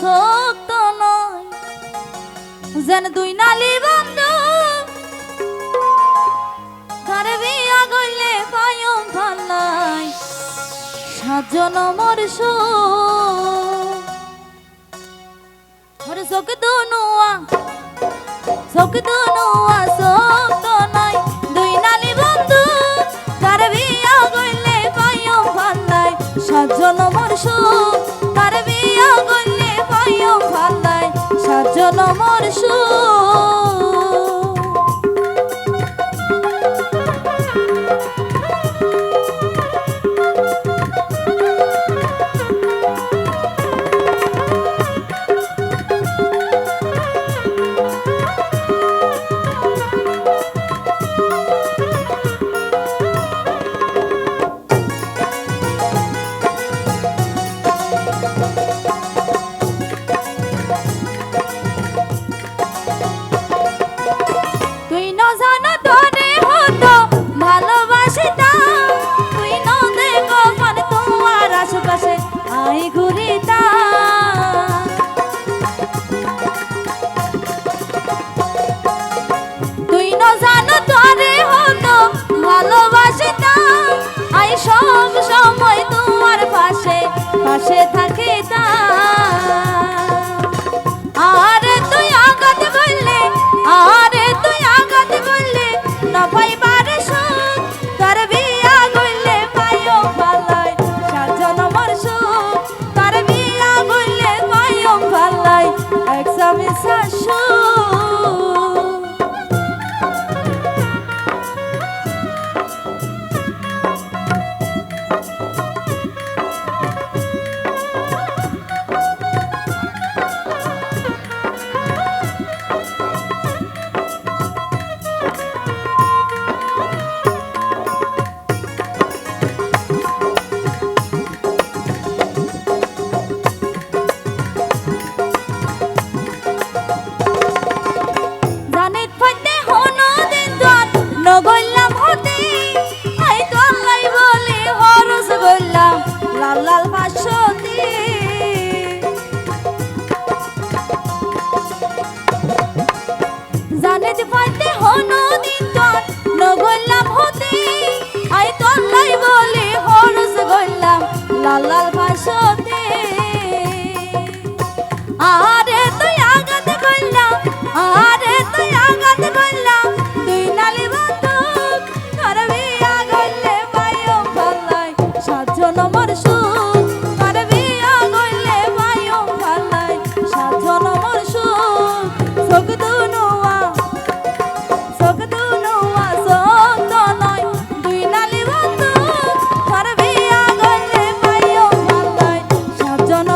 সত্য নয়। যেন দুই নালি বন্ধ। তার বিয়া গইলে ভালো নাই। সাজন মর সক দনুয়া সক দনুয়া সব